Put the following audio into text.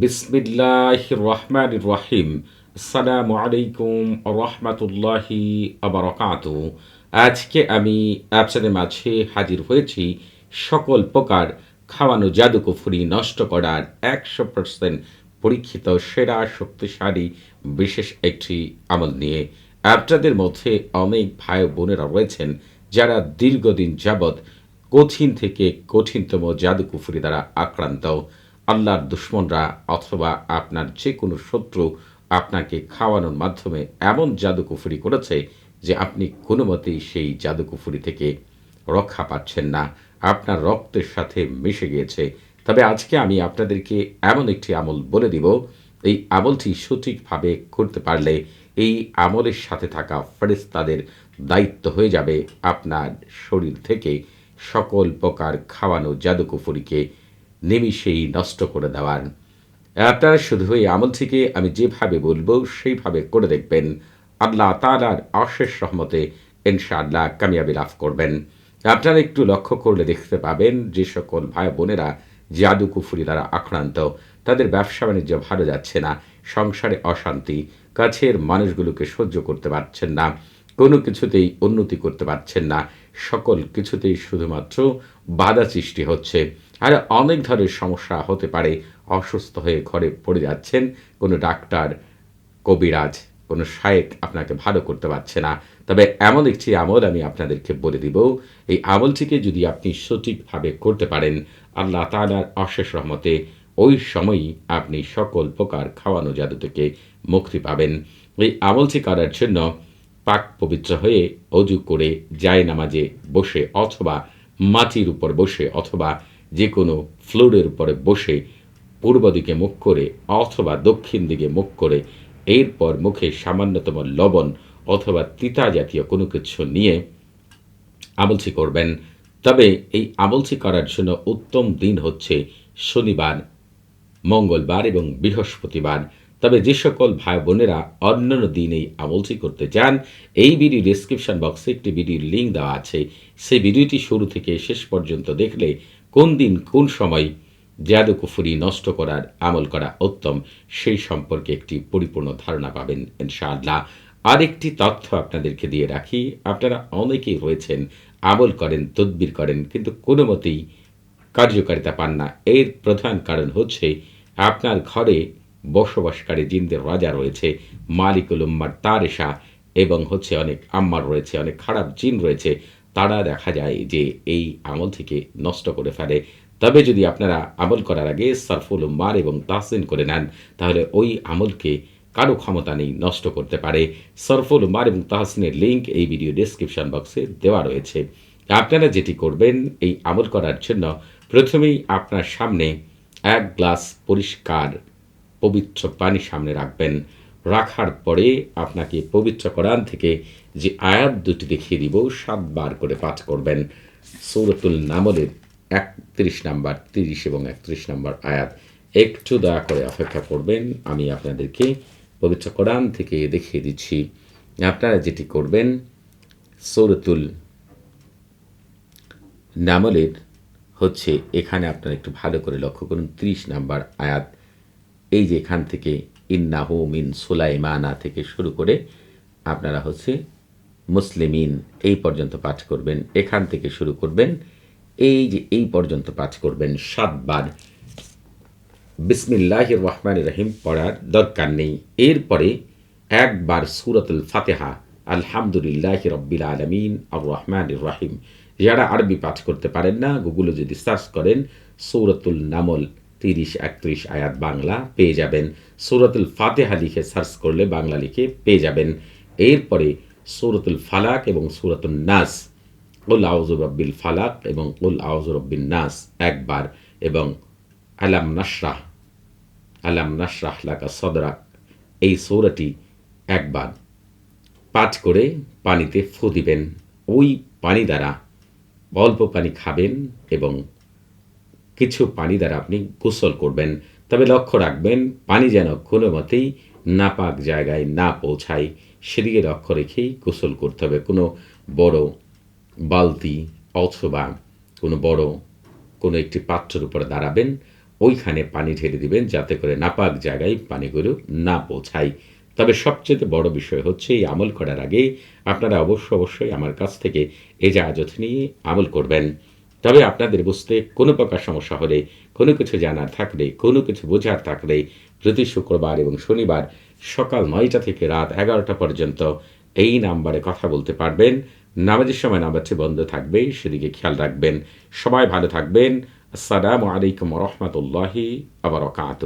বিসমিল্লাহ রহমান রহিম আসসালামু আলাইকুম রহমতুল্লাহি আবরকাত আজকে আমি আপনাদের মাঝে হাজির হয়েছি সকল প্রকার খাওয়ানো জাদুকুফুরি নষ্ট করার একশো পার্সেন্ট পরীক্ষিত, সেরা, শক্তিশালী, বিশেষ একটি আমল নিয়ে আপনাদের মধ্যে অনেক ভাই বোনেরা রয়েছেন যারা দীর্ঘদিন যাবৎ কঠিন থেকে কঠিনতম জাদুকুফুরি দ্বারা আক্রান্ত। আল্লাহর দুশ্মনরা অথবা আপনার যে কোনো শত্রু আপনাকে খাওয়ানোর মাধ্যমে এমন জাদুকুফুরি করেছে যে আপনি কোনো মতেই সেই জাদুকুফুরি থেকে রক্ষা পাচ্ছেন না। আপনার রক্তের সাথে মিশে গিয়েছে। তবে আজকে আমি আপনাদেরকে এমন একটি আমল বলে দিব। এই আমলটি সঠিকভাবে করতে পারলে এই আমলের সাথে থাকা ফেরেস্তাদের দায়িত্ব হয়ে যাবে আপনার শরীর থেকে সকল প্রকার খাওয়ানো জাদুকুফুরিকে নিমিষেই নষ্ট করে দেওয়ার। আপনারা শুধু এই আমল থেকে আমি যেভাবে বলব, সেইভাবে করে দেখবেন। আল্লাহ তালার অশেষ সহমতে ইনশাআল্লাহ কামিয়াবি লাভ করবেন। আপনারা একটু লক্ষ্য করলে দেখতে পাবেন, যে সকল ভাই বোনেরা জাদু কুফুরি দ্বারা আক্রান্ত, তাদের ব্যবসা বাণিজ্য ভালো যাচ্ছে না, সংসারে অশান্তি, কাছের মানুষগুলোকে সহ্য করতে পারছেন না, কোনো কিছুতেই উন্নতি করতে পারছেন না, সকল কিছুতেই শুধুমাত্র বাধা সৃষ্টি হচ্ছে। আর অনেক ধরনের সমস্যা হতে পারে। অসুস্থ হয়ে ঘরে পড়ে যাচ্ছেন, কোনো ডাক্তার, কবিরাজ, কোনো শায়েক আপনাকে ভালো করতে পারছে না। তবে এমন একটি আমল আমি আপনাদেরকে বলে দিব। এই আমলটিকে যদি আপনি সঠিকভাবে করতে পারেন, আল্লাহ তালার অশেষ রহমতে ওই সময়ই আপনি সকল প্রকার খাওয়ানো জাদু থেকে মুক্তি পাবেন। এই আমলটি করার জন্য পাক পবিত্র হয়ে অজু করে যায় নামাজে বসে অথবা মাটির উপর বসে অথবা যে কোনো ফ্লোরের উপরে বসে পূর্ব দিকে মুখ করে অথবা দক্ষিণ দিকে মুখ করে এরপর মুখে সামান্যতম লবণ অথবা তিতা জাতীয় কোনো কিছু নিয়ে আমলছি করবেন। তবে এই আমলছি করার জন্য উত্তম দিন হচ্ছে শনিবার, মঙ্গলবার এবং বৃহস্পতিবার। তবে যে সকল ভাই বোনেরা অন্যান্য দিন এই আমলটি করতে চান, এই ভিডিও ডিসক্রিপশন বক্সে একটি ভিডিওর লিঙ্ক দেওয়া আছে। সেই ভিডিওটি শুরু থেকে শেষ পর্যন্ত দেখলে কোন দিন কোন সময় জাদু কুফুরি নষ্ট করার আমল করা উত্তম, সেই সম্পর্কে একটি পরিপূর্ণ ধারণা পাবেন ইনশাআল্লাহ। আরেকটি তথ্য আপনাদেরকে দিয়ে রাখি, আপনারা অনেকেই রয়েছেন, আমল করেন, তদবির করেন, কিন্তু কোনো মতেই কার্যকারিতা পান না। এর প্রধান কারণ হচ্ছে আপনার ঘরে বসবাসকারী জিনদের রাজা রয়েছে, মালিকুল উম্মার তারেশা, এবং হচ্ছে অনেক আম্মার রয়েছে, অনেক খারাপ জিন রয়েছে। তারা দেখা যায় যে এই আমল থেকে নষ্ট করে ফেলে। তবে যদি আপনারা আমল করার আগে সারফুল উম্মার এবং তাহসিন করে নেন, তাহলে ওই আমলকে কারও ক্ষমতা নেই, নষ্ট করতে পারে। সরফুল উমার এবং তাহসিনের লিঙ্ক এই ভিডিও ডিসক্রিপশন বক্সে দেওয়া রয়েছে। আপনারা যেটি করবেন এই আমল করার জন্য, প্রথমেই আপনার সামনে এক গ্লাস পরিষ্কার, পবিত্র পানি সামনে রাখবেন। রাখার পরে আপনাকে পবিত্র কোরআন থেকে যে আয়াত দুটি দেখিয়ে দিব সাতবার করে পাঠ করবেন। সৌরতুল নামলের একত্রিশ নাম্বার, তিরিশ এবং একত্রিশ নাম্বার আয়াত। একটু দয়া করে অপেক্ষা করবেন, আমি আপনাদেরকে পবিত্র কোরআন থেকে দেখিয়ে দিচ্ছি। আপনারা যেটি করবেন, সৌরতুল নামলের হচ্ছে, এখানে আপনারা একটু ভালো করে লক্ষ্য করুন, ত্রিশ নাম্বার আয়াত। এই যে এখান থেকে ইন্নাহু মিন সুলাইমানা থেকে শুরু করে আপনারা হচ্ছে মুসলিমিন এই পর্যন্ত পাঠ করবেন, এখান থেকে শুরু করবেন, এই যে এই পর্যন্ত পাঠ করবেন সাতবার। বিসমিল্লাহ রহমান রহিম পড়ার দরকার নেই। এরপরে একবার সুরতুল ফাতেহা, আলহামদুলিল্লাহ রব্বিল আলমিন আর রহমান রাহিম। যারা আরবি পাঠ করতে পারেন না, গুগলে যদি সার্চ করেন সৌরতুল নামল তিরিশ একত্রিশ আয়াত বাংলা পেয়ে যাবেন। সৌরতুল ফাতেহা লিখে সার্চ করলে বাংলা লিখে পেয়ে যাবেন। এরপরে সৌরতুল ফালাক এবং সৌরতুল নাস। উল আউজুরব্বিল ফালাক এবং উল আউজুরব্বিন নাস একবার এবং আলাম নাসরাহ আলাম নাসরাহ লাকা সদরাক। এই সৌরাটি একবার পাঠ করে পানিতে ফু দিবেন। ওই পানি দ্বারা অল্প পানি খাবেন এবং কিছু পানি দ্বারা আপনি গোসল করবেন। তবে লক্ষ্য রাখবেন, পানি যেন কোনো মতেই নাপাক জায়গায় না পৌঁছায়, সেদিকে লক্ষ্য রেখেই গোসল করতে হবে। কোনো বড় বালতি অথবা কোনো বড় কোনো একটি পাত্রের উপরে দাঁড়াবেন, ওইখানে পানি ঢেলে দিবেন যাতে করে নাপাক জায়গায় পানিগুলো না পৌঁছায়। তবে সবচেয়ে বড় বিষয় হচ্ছে, এই আমল করার আগে আপনারা অবশ্য অবশ্যই আমার কাছ থেকে এজাজত নিয়ে আমল করবেন। তবে আপনাদের বুঝতে কোনো প্রকার সমস্যা হলে, কোনো কিছু জানার থাকলে, কোনো কিছু বোঝার থাকলে প্রতি শুক্রবার এবং শনিবার সকাল নয়টা থেকে রাত এগারোটা পর্যন্ত এই নাম্বারে কথা বলতে পারবেন। নামাজের সময় নাম্বারটি বন্ধ থাকবে, সেদিকে খেয়াল রাখবেন। সবাই ভালো থাকবেন। আসসালামু আলাইকুম রহমতুল্লাহি আবরকাত